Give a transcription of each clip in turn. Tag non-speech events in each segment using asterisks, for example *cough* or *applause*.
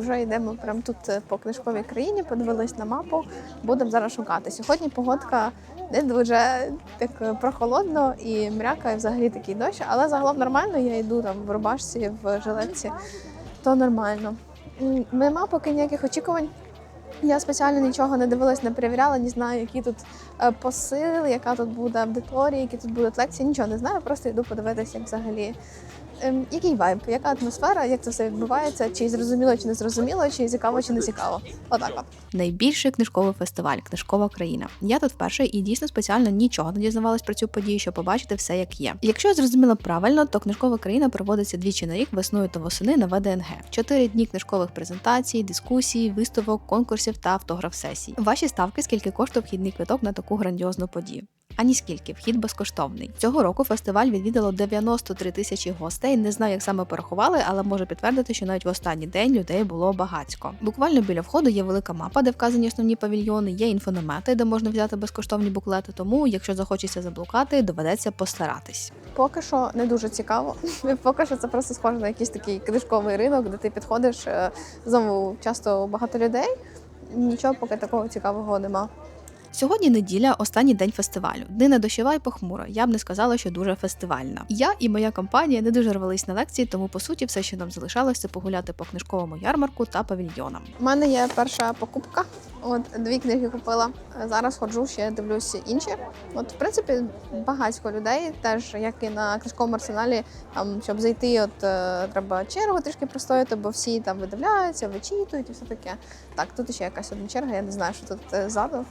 вже йдемо прямо тут е, по книжковій країні, подивились на мапу. Будемо зараз шукати. Сьогодні погодка не дуже так е, прохолодно і мряка, і взагалі такий дощ, але загалом нормально. Я йду там в рубашці, в жилетці, то нормально. Нема поки ніяких очікувань. Я спеціально нічого не дивилась, не перевіряла, не знаю, які тут е, посили, яка тут буде аудиторія, які тут будуть лекції. Нічого не знаю, просто йду подивитися, як взагалі. Ем, який вайб, яка атмосфера, як це все відбувається, чи зрозуміло, чи не зрозуміло, чи цікаво, чи не цікаво. Отак от. Найбільший книжковий фестиваль Книжкова країна. Я тут вперше і дійсно спеціально нічого не дізнавалась про цю подію, щоб побачити все як є. Якщо я зрозуміла правильно, то книжкова країна проводиться двічі на рік весною та восени на ВДНГ. Чотири дні книжкових презентацій, дискусій, виставок, конкурсів та автограф-сесій. Ваші ставки, скільки коштує вхідний квиток на таку грандіозну подію. Ані скільки, вхід безкоштовний. Цього року фестиваль відвідало 93 тисячі гостей. Не знаю, як саме порахували, але можу підтвердити, що навіть в останній день людей було багатько. Буквально біля входу є велика мапа, де вказані основні павільйони, є інфономети, де можна взяти безкоштовні буклети. Тому, якщо захочеться заблукати, доведеться постаратись. Поки що не дуже цікаво. *laughs* Поки що це просто схоже на якийсь такий книжковий ринок, де ти підходиш е, знову часто багато людей. Нічого поки такого цікавого нема. Сьогодні неділя, останній день фестивалю. Днина дощова і похмуро. Я б не сказала, що дуже фестивальна. Я і моя компанія не дуже рвались на лекції, тому по суті все, що нам залишалося, погуляти по книжковому ярмарку та павільйонам. У мене є перша покупка. От дві книги купила. Зараз ходжу, ще дивлюся інші. От, в принципі, багатько людей, теж як і на книжковому арсеналі, там, щоб зайти, от е, треба чергу трішки простояти, бо всі там видивляються, вичитують і все таке. Так, тут ще якась одна черга, я не знаю, що тут е, ззаду.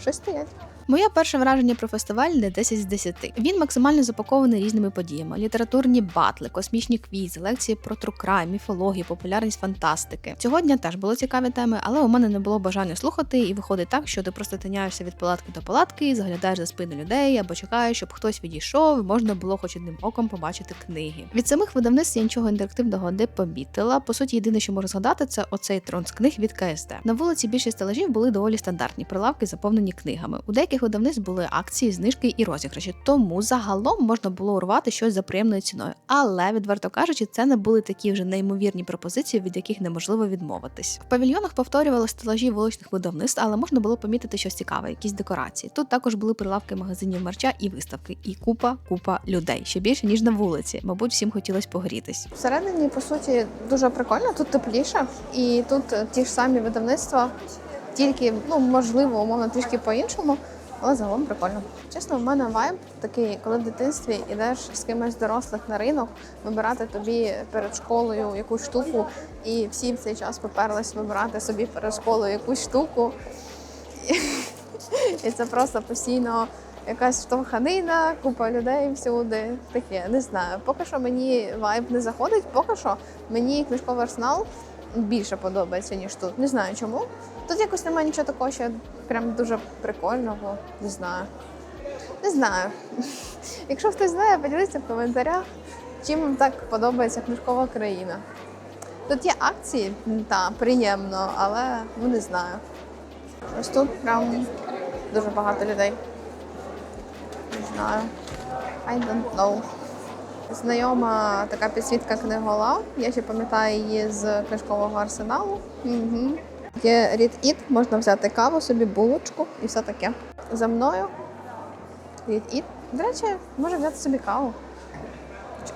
Щось стоять. Моє перше враження про фестиваль не 10 з 10. Він максимально запакований різними подіями: літературні батли, космічні квізи, лекції про трукрай, міфологію, популярність фантастики. Цього дня теж були цікаві теми, але у мене не було бажання слухати, і виходить так, що ти просто тиняєшся від палатки до палатки, заглядаєш за спини людей або чекаєш, щоб хтось відійшов, і можна було хоч одним оком побачити книги. Від самих видавництв я нічого інтерактивного не помітила. По суті, єдине, що можу згадати, це оцей трон з книг від КСД. На вулиці більшість стелажів були доволі стандартні, прилавки заповнені книгами. У деяких видавництв були акції, знижки і розіграші, тому загалом можна було урвати щось за приємною ціною. Але відверто кажучи, це не були такі вже неймовірні пропозиції, від яких неможливо відмовитись. В павільйонах повторювали стелажі вуличних видавництв, але можна було помітити щось цікаве, якісь декорації. Тут також були прилавки магазинів мерча і виставки, і купа, купа людей ще більше ніж на вулиці. Мабуть, всім хотілося погрітись. Всередині, по суті, дуже прикольно, тут тепліше, і тут ті ж самі видавництва, тільки, ну, можливо, умовно, трішки по-іншому, але загалом прикольно. Чесно, в мене вайб такий, коли в дитинстві йдеш з кимось дорослих на ринок, вибирати тобі перед школою якусь штуку, і всі в цей час поперлись вибирати собі перед школою якусь штуку. І це просто постійно якась штовханина, купа людей всюди. Таке, не знаю. Поки що мені вайб не заходить, поки що мені книжковий арсенал більше подобається, ніж тут. Не знаю чому. Тут якось немає нічого такого, що прям дуже прикольного. Не знаю. Не знаю. *laughs* Якщо хтось знає, поділіться в коментарях, чим вам так подобається книжкова країна. Тут є акції, та приємно, але ну не знаю. Ось тут прям дуже багато людей. Не знаю. I don't know. Знайома така підсвітка книголав. Я ще пам'ятаю її з книжкового арсеналу. Угу. Є рід іт, можна взяти каву, собі булочку і все таке. За мною. рід іт. До речі, можна взяти собі каву.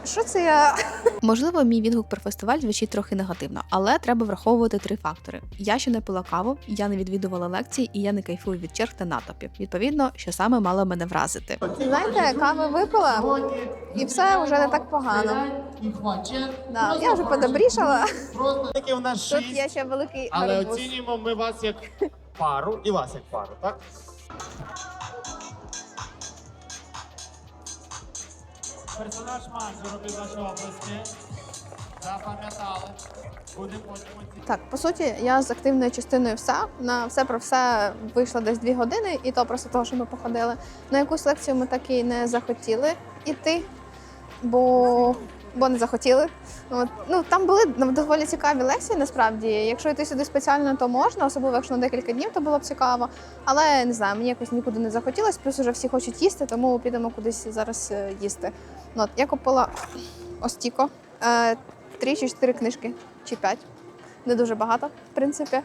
Що це я? Можливо, мій відгук про фестиваль звучить трохи негативно, але треба враховувати три фактори: я ще не пила каву, я не відвідувала лекції, і я не кайфую від черг та натовпів. Відповідно, що саме мало мене вразити. Знаєте, кави випила і все вже не так погано. Да, я вже подобрішала. Просто таки у нас Тут є ще великий але оцінюємо ми вас як пару і вас як пару, так? Персонаж матчу робив наші області. Запам'ятали. Будемо потім. Так, по суті, я з активною частиною все. На все про все вийшло десь дві години, і то просто того, що ми походили. На якусь лекцію ми так і не захотіли йти, бо, бо не захотіли. От. Ну, там були доволі цікаві лекції, насправді. Якщо йти сюди спеціально, то можна, особливо якщо на декілька днів, то було б цікаво. Але не знаю, мені якось нікуди не захотілося, плюс вже всі хочуть їсти, тому підемо кудись зараз е, їсти. Ну, от, я купила Остіко. Е, три чи чотири книжки. чи 5. Не дуже багато, в принципі.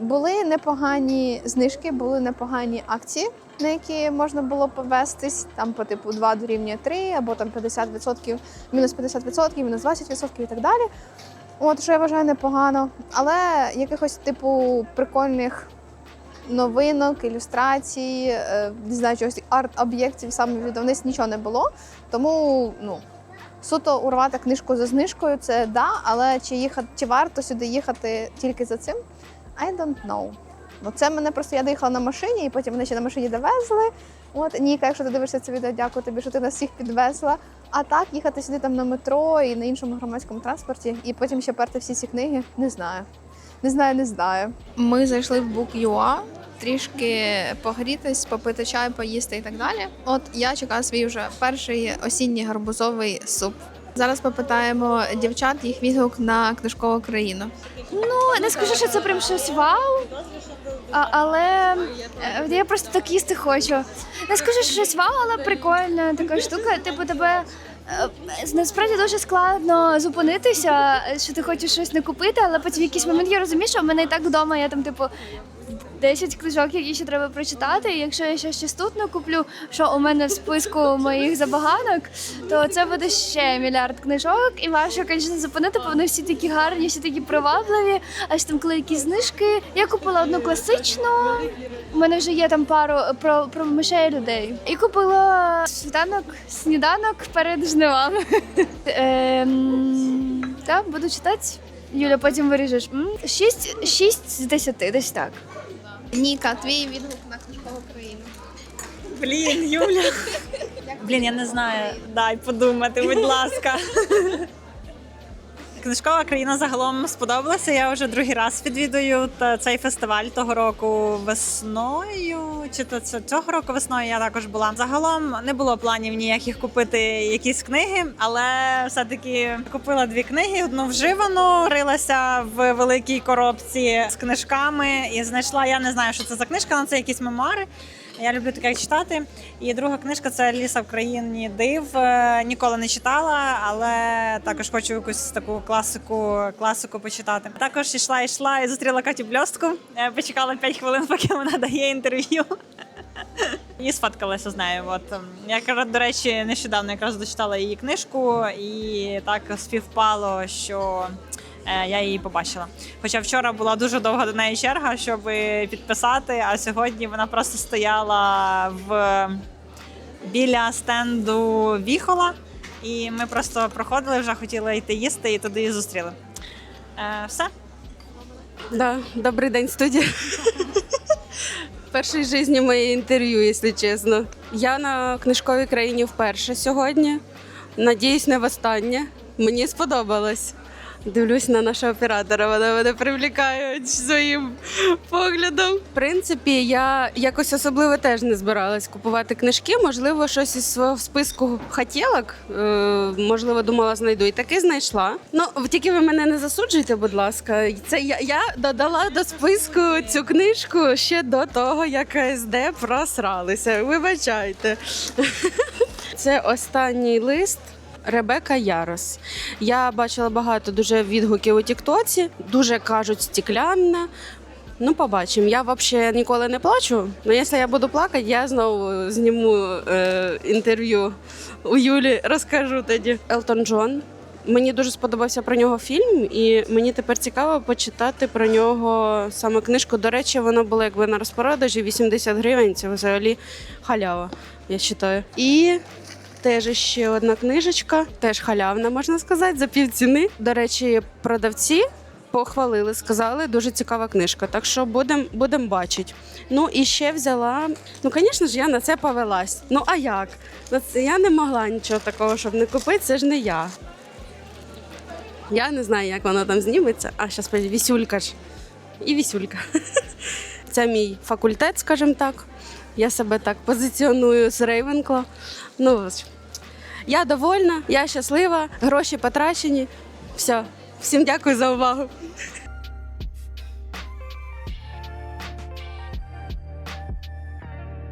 Були непогані знижки, були непогані акції, на які можна було повестись. Там по типу 2 дорівнює 3, або там 50%, мінус 50%, мінус 20% і так далі. От що я вважаю непогано. Але якихось типу прикольних новинок, ілюстрацій, е, не знаю, чогось арт-об'єктів саме від видавництв нічого не було. Тому ну. Суто урвати книжку за знижкою це да, але чи їхати, чи варто сюди їхати тільки за цим? I don't know. Ну це мене просто я доїхала на машині, і потім мене ще на машині довезли. От Ніка, якщо ти дивишся це відео, дякую тобі, що ти нас всіх підвезла. А так їхати сюди там на метро і на іншому громадському транспорті, і потім ще перти всі ці книги. Не знаю. Не знаю, не знаю. Ми зайшли в Book.ua, трішки погрітись, попити чай, поїсти і так далі. От я чекаю свій вже перший осінній гарбузовий суп. Зараз попитаємо дівчат їх відгук на книжкову країну. Ну, не скажу, що це прям щось вау. А, але е, я просто так їсти хочу. Не скажу, що щось вау, але прикольна така штука. Типу тебе. е, Насправді дуже складно зупинитися, що ти хочеш щось не купити, але потім якийсь момент я розумію, що в мене і так вдома є там, типу, 10 книжок, які ще треба прочитати. І якщо я ще щось тут не куплю, що у мене в списку моїх забаганок, то це буде ще мільярд книжок. І важко, звісно, зупинити, бо вони всі такі гарні, всі такі привабливі. А ж там коли якісь знижки. Я купила одну класичну. У мене вже є там пару про, про мишей людей. І купила світанок, сніданок перед жнивами. *laughs* Ем, Так, буду читати. Юля, потім виріжеш. Шість, шість з десяти, десь так. Ніка, твій відгук на книжкову Україну. Блін, Юля. *laughs* Блін, я не знаю. Дай подумати, будь ласка. *laughs* Книжкова країна загалом сподобалася. Я вже другий раз відвідую цей фестиваль того року весною. Чи то це цього року весною я також була. Загалом не було планів ніяких купити якісь книги, але все-таки купила дві книги: одну вживану, рилася в великій коробці з книжками і знайшла. Я не знаю, що це за книжка, але це якісь мемуари. Я люблю таке читати. І друга книжка це Ліса в країні див. Е, Ніколи не читала, але також хочу якусь таку класику, класику почитати. Також йшла, йшла і зустріла Катю Бльостку. Е, Почекала 5 хвилин, *laughs* поки вона дає інтерв'ю. І сфоткалася з нею. От ем, я до речі, нещодавно якраз дочитала її книжку, і так співпало, що я її побачила. Хоча вчора була дуже довга до неї черга, щоб підписати, а сьогодні вона просто стояла в біля стенду Віхола, і ми просто проходили, вже хотіли йти їсти, і туди її зустріли. Е, все. Да, добрий день, студія. Перший в житті моє інтерв'ю, якщо чесно. Я на книжковій країні вперше сьогодні. Надіюсь, не востаннє. Мені сподобалось. Дивлюсь на нашого оператора, вона мене привлікає своїм поглядом. В принципі, я якось особливо теж не збиралась купувати книжки. Можливо, щось із свого списку хотілок. Е, можливо, думала, знайду. І таки знайшла. Ну, тільки ви мене не засуджуйте, будь ласка. Це я, я додала до списку цю книжку ще до того, як КСД просралися. Вибачайте. *laughs* Це останній лист. Ребека Ярос. Я бачила багато дуже відгуків у Тіктоці. Дуже кажуть стеклянна. Ну, побачимо. Я взагалі ніколи не плачу. але якщо я буду плакати, я знову зніму е, інтерв'ю у Юлі, розкажу тоді. Елтон Джон. Мені дуже сподобався про нього фільм, і мені тепер цікаво почитати про нього саме книжку. До речі, вона була якби на розпродажі 80 гривень. Це взагалі халява, я вважаю. І Теж ще одна книжечка, теж халявна, можна сказати, за півціни. До речі, продавці похвалили, сказали, дуже цікава книжка. Так що будемо будем бачити. Ну і ще взяла. Ну, звісно ж, я на це повелась. Ну а як? Ну, я не могла нічого такого, щоб не купити, це ж не я. Я не знаю, як воно там зніметься. А зараз вісюлька ж. І вісюлька. *laughs* Це мій факультет, скажімо так. Я себе так позиціоную з Рейвенкла. Ну. Я довольна, я щаслива, гроші потрачені. Все. Всім дякую за увагу.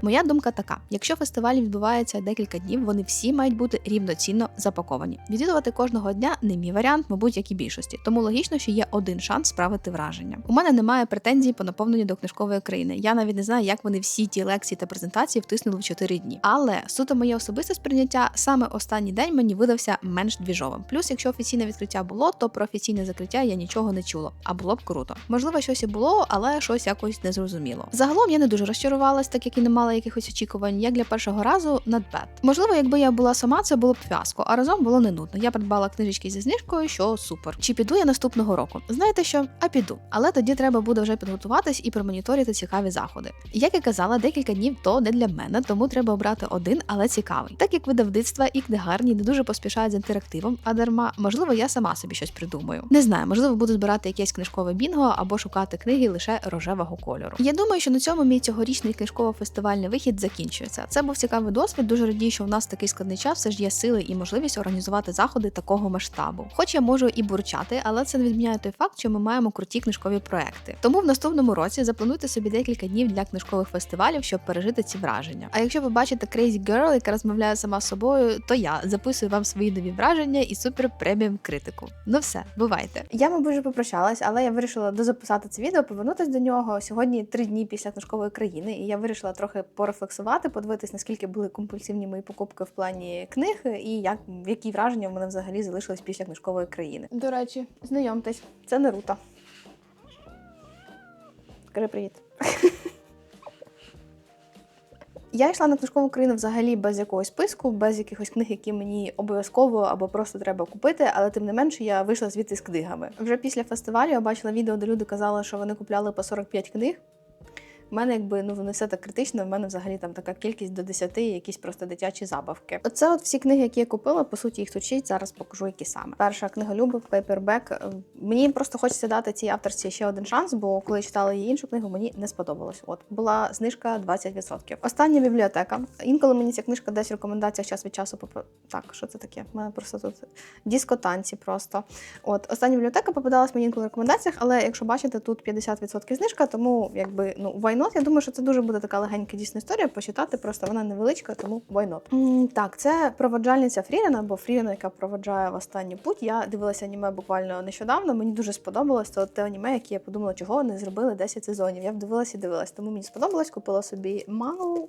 Моя думка така: якщо фестиваль відбувається декілька днів, вони всі мають бути рівноцінно запаковані. Відвідувати кожного дня не мій варіант, мабуть, як і більшості. Тому логічно, що є один шанс справити враження. У мене немає претензій по наповненню до книжкової країни. Я навіть не знаю, як вони всі ті лекції та презентації втиснули в 4 дні. Але суто моє особисте сприйняття саме останній день мені видався менш двіжовим. Плюс, якщо офіційне відкриття було, то про офіційне закриття я нічого не чула, а було б круто. Можливо, щось і було, але щось якось незрозуміло. Загалом я не дуже розчарувалась, так як і не мала якихось очікувань. Як для першого разу bad. Можливо, якби я була сама, це було б фіаско, а разом було не нудно. Я придбала книжечки зі знижкою, що супер. Чи піду я наступного року? Знаєте що? А піду. Але тоді треба буде вже підготуватись і промоніторити цікаві заходи. Як і казала, декілька днів то не для мене, тому треба обрати один, але цікавий. Так як видавництва і книгарні не дуже поспішають з інтерактивом, а дарма, можливо, я сама собі щось придумаю. Не знаю, можливо, буду збирати якесь книжкове бінго або шукати книги лише рожевого кольору. Я думаю, що на цьому мій цьогорічний книжково-фестивальний вихід закінчується. Це був цікавий досвід. Дуже радію, що в нас такий складний час все ж є сили і можливість організувати заходи такого масштабу. Хоч я можу і бурчати, але це не відміняє той факт, що ми маємо круті книжкові проекти. Тому в наступному році заплануйте собі декілька днів для книжкових фестивалів, щоб пережити ці враження. А якщо ви бачите Crazy Girl, яка розмовляє сама з собою, то я записую вам свої нові враження і супер преміум критику. Ну все, бувайте. Я, мабуть, попрощалась, але я вирішила дозаписати це відео, повернутися до нього. Сьогодні три дні після книжкової країни, і я вирішила трохи порефлексувати, подивитись, наскільки були компульсивні мої покупки в плані книг, і як які враження в мене взагалі залишились після книжкової країни. До речі, знайомтесь, це Наруто. Скажи привіт. *laughs* Я йшла на книжкову країну взагалі без якогось списку, без якихось книг, які мені обов'язково або просто треба купити, але тим не менше я вийшла звідти з книгами. Вже після фестивалю я бачила відео, де люди казали, що вони купляли по 45 книг. У мене якби ну не все так критично. В мене взагалі там така кількість до 10, якісь просто дитячі забавки. Оце от всі книги, які я купила, по суті, їх тут шість. Зараз покажу, які саме. Перша книга Любов, Пейпербек. Мені просто хочеться дати цій авторці ще один шанс, бо коли я читала її іншу книгу, мені не сподобалось. От була знижка 20%. Остання бібліотека. Інколи мені ця книжка десь в рекомендаціях час від часу поп... Так, що це таке? У мене просто тут дискотанці просто. От остання бібліотека попадалась мені інколи в рекомендаціях, але якщо бачите, тут 50% знижка, тому якби ну why not? Я думаю, що це дуже буде така легенька дійсна історія. Почитати просто вона невеличка, тому why Так, це проводжальниця Фрірена, або Фрірена, яка проводжає в останній путь. Я дивилася аніме буквально нещодавно. Мені дуже сподобалось. то те аніме, яке я подумала, чого не зробили 10 сезонів. Я вдивилася і дивилась, тому мені сподобалось. Купила собі мау.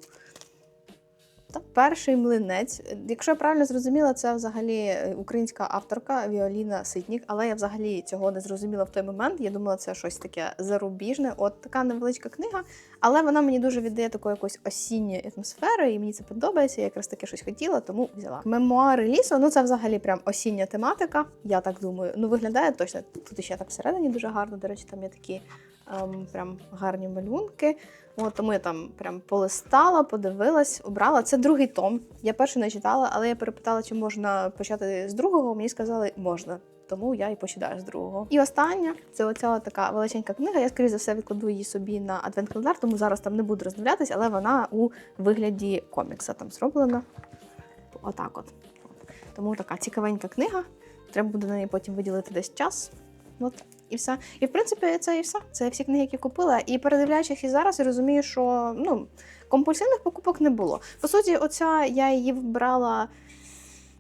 Та перший млинець. Якщо я правильно зрозуміла, це взагалі е, українська авторка Віоліна Ситнік, але я взагалі цього не зрозуміла в той момент. Я думала, це щось таке зарубіжне. От така невеличка книга, але вона мені дуже віддає такої якоїсь осінньої атмосфери, і мені це подобається. Я якраз таке щось хотіла, тому взяла. Мемуари лісу, ну це взагалі прям осіння тематика. Я так думаю. Ну виглядає точно. Тут ще так всередині дуже гарно. До речі, там є такі прям гарні малюнки. От, я там прям полистала, подивилась, обрала. Це другий том. Я перший не читала, але я перепитала, чи можна почати з другого. Мені сказали, можна. Тому я і почитаю з другого. І остання це оця така величенька книга. Я, скоріше за все, відкладу її собі на адвент-календар, тому зараз там не буду роздивлятись, але вона у вигляді комікса там зроблена. Отак от. От. Тому така цікавенька книга. Треба буде на неї потім виділити десь час. От і все. І в принципі, це і все. Це всі книги, які купила. І передивляючись і зараз, я розумію, що ну, компульсивних покупок не було. По суті, оця я її вибрала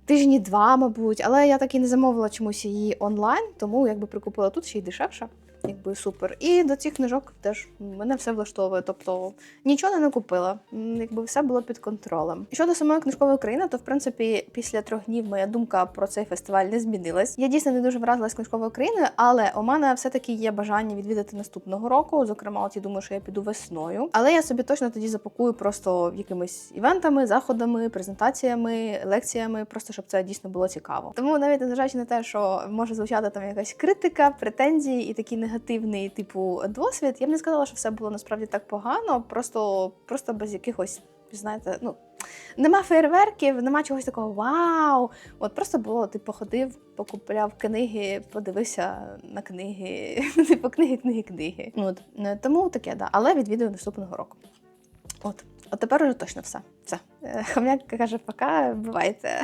тижні два, мабуть, але я так і не замовила чомусь її онлайн, тому якби прикупила тут ще й дешевше. Якби супер. І до цих книжок теж мене все влаштовує. Тобто нічого не накупила, якби все було під контролем. І щодо самої книжкової країни, то в принципі після трьох днів моя думка про цей фестиваль не змінилась. Я дійсно не дуже вразилась книжковою країною, але у мене все-таки є бажання відвідати наступного року. Зокрема, от я думаю, що я піду весною. Але я собі точно тоді запакую просто якимись івентами, заходами, презентаціями, лекціями, просто щоб це дійсно було цікаво. Тому навіть незважаючи на те, що може звучати там якась критика, претензії і такий негативний типу досвід, я б не сказала, що все було насправді так погано, просто, просто без якихось, знаєте, ну. Нема фейерверків, нема чогось такого вау. От просто було, ти походив, покупляв книги, подивився на книги, *laughs* типу книги, книги, книги. От е, тому таке, да. Але відвідую наступного року. От, от тепер уже точно все. Все. Е, Хом'як каже, пока, бувайте.